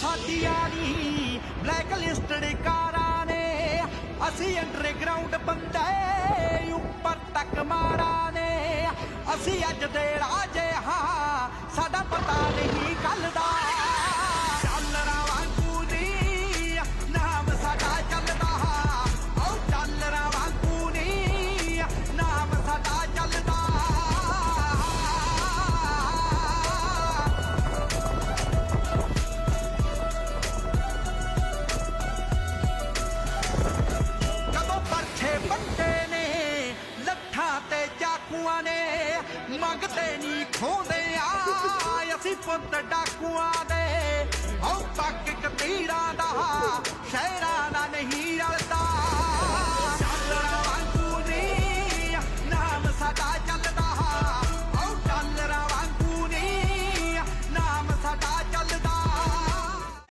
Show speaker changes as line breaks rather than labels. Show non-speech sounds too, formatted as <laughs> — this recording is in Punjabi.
ਸਾਡੀਆਂ ਨੀ ਬਲੈਕ ਲਿਸਟਡ ਕਾਰਾਂ ਨੇ, ਅਸੀਂ ਅੰਡਰਗਰਾਉਂਡ ਬੰਦੇ, ਉੱਪਰ ਤੱਕ ਮਾਰਾਂ ਨੇ, ਅਸੀਂ ਅੱਜ ਦੇ ਰਾਜੇ ਤੇ ਚਾਕੂਆਂ ਨੇ ਮੰਗਦੇ ਨਹੀਂ ਖੋਦੇ ਆ। <laughs> ਅਸੀਂ ਪੁੱਤ ਡਾਕੂਆਂ